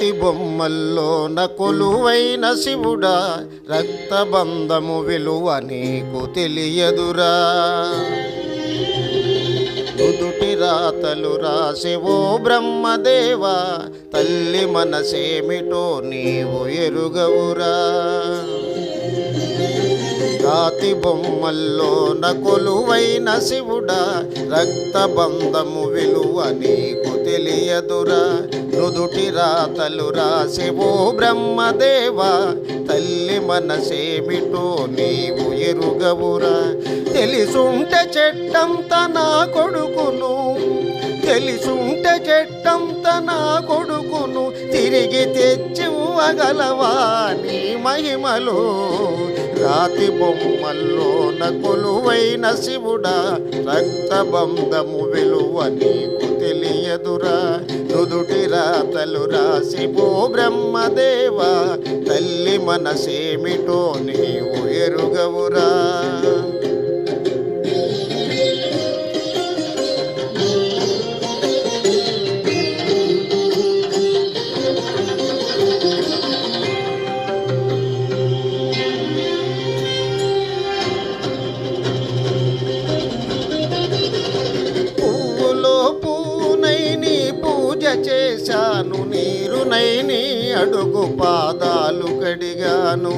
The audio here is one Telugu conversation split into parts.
రాతి బొమ్మల్లోన కొలువైన శివుడా రక్తబంధము విలువ నీకు తెలియదురా. దుదుటి రాతలు రాసెవో బ్రహ్మదేవా తల్లి మనసేమిటో నీవు ఎరుగవురా. రాతి బొమ్మల్లో నకొలువైన శివుడా రక్తబంధము విలువ నీకు తెలియదురా. నుదుటి రాతలు రాసివో బ్రహ్మదేవా. తల్లి మనసేమిటో నీవు ఎరుగవురా. తెలిసుంటే చెట్టంత నా కొడుకును. తెలిసుంటే చెట్టంత నా కొడుకును. తిరిగి తెచ్చి ఇవ్వగలవా నీ మహిమలో. రాతి బొమ్మల్లో నకులువైన శివుడా. రక్తబంధము విలువ నీకు తెలియదురా నుదుటి రాతలు రాసి ఓ బ్రహ్మదేవా తల్లి మనసేమిటో నీవు ఎరుగవురా. నీరునై నీ అడుగు పాదాలు కడిగాను.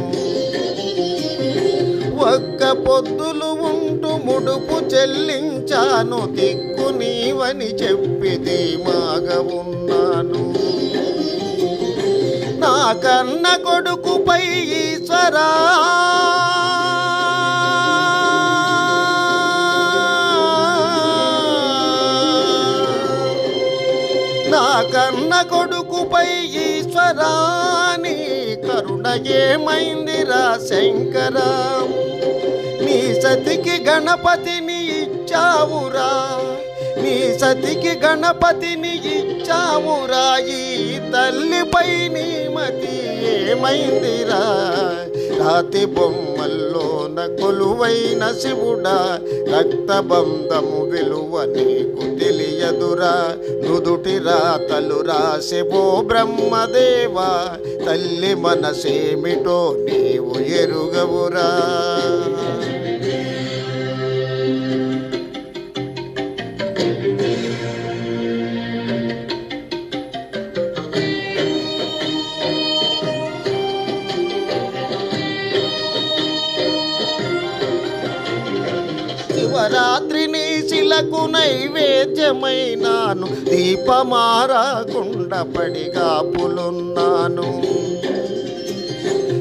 ఒక్క పొద్దులు ఉంటూ ముడుపు చెల్లించాను. దిక్కు నీవని చెప్పి ధీమాగ ఉన్నాను నా కన్న కొడుకుపై ఈశ్వరా. నా కన్న కొడుకుపై ఈశ్వరాని కరుణ ఏమైందిరా శంకరా? నీ సతికి గణపతిని ఇచ్చావురా. నీ సతికి గణపతిని ఇచ్చావురా. ఈ తల్లిపై నీ మతి ఏమైందిరా? రాతి బొమ్మల్లోన కొలువైన శివుడా రక్తబంధము విలువ నీకు తెలియదురా. నుదుటి రాతలు రాసెవో బ్రహ్మదేవా తల్లి మనసేమిటో నీవు ఎరుగవురా. రాత్రి నీ శిలకు నైవేద్యమైనాను. దీపమారకుండా పడిగా పులున్నాను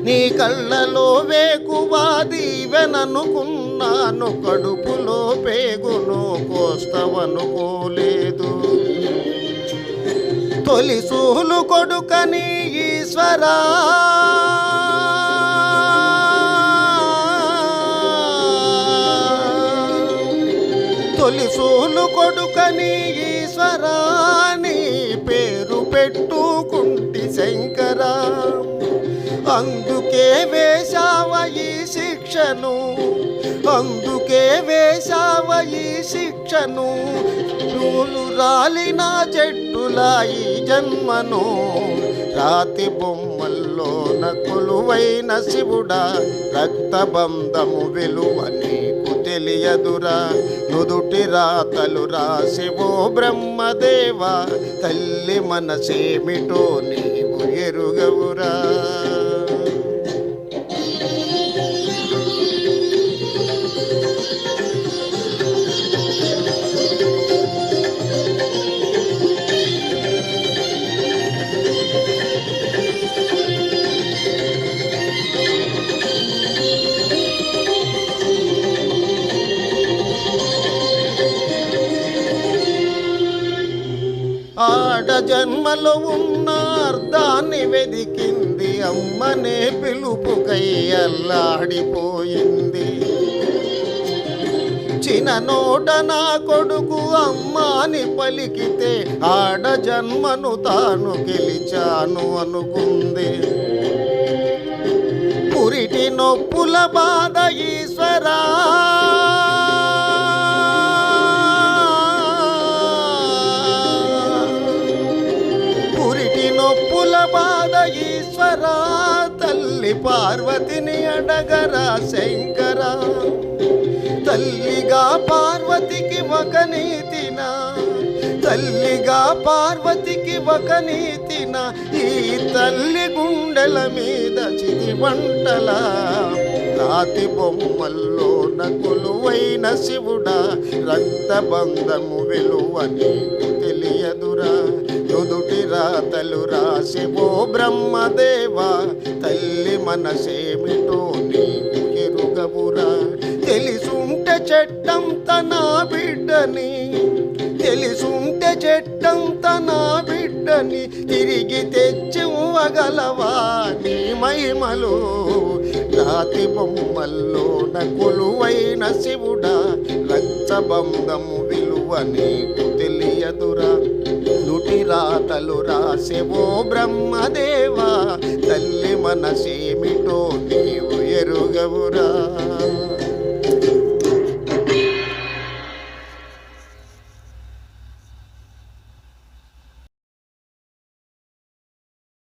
నీ కళ్ళలో వేకువా దీవెననుకున్నాను. కడుపులో పేగును కోస్తవనుకోలేదు. తొలి సూలు కొడుకని ఈశ్వరా. తొలి సూలు కొడుకని ఈశ్వరాని పేరు పెట్టుకుంటి శంకరా. అందుకే వేశావ ఈ శిక్షను అందుకే వేశావ ఈ శిక్షను. నూలు రాలిన చెట్టులా ఈ జన్మను రాతి బొమ్మల్లో నకులువైన శివుడా రక్తబంధము విలువ నీకు తెలియదురా. నుదుటి రాతలు రాసివో బ్రహ్మదేవా తల్లి మనసేమిటో నీవు ఎరుగవురా. ఆడ జన్మలో ఉన్న అర్థాన్ని వెదికింది అమ్మనే పిలుపుకై అల్లాడిపోయింది. చిన్న నోట నా కొడుకు అమ్మాని పలికితే ఆడ జన్మను తాను గెలిచాను అనుకుంది. పురిటి నొప్పుల బాధ ఈశ్వరా పార్వతిని అడగరా శంకరా. తల్లిగా పార్వతికి ఒక నీతిన తల్లిగా పార్వతికి ఒక నీతిన ఈ తల్లి గుండెల మీద చిది వంటల రాతి బొమ్మల్లో నకులువైన శివుడా రక్తబంధము విలువ నీకు తెలియదురా. నుదుటి రాతలు రాసెవో బ్రహ్మదేవా తల్లి మనసేమిటో నీకు ఎరుగవురా. తెలిసుంటే చెట్టంత బిడ్డని తెలిసుంటే చెట్టంత తన బిడ్డని తిరిగి తెచ్చివ్వగలవా నీ మహిమలు? రాతి బొమ్మల్లో నకులువైన శివుడా రక్తబంధము విలువ నీకు తెలియదురా నుటి రాతలు రాసెవో బ్రహ్మదేవా తల్లి మనసేమిటో నీవు ఎరుగవురా.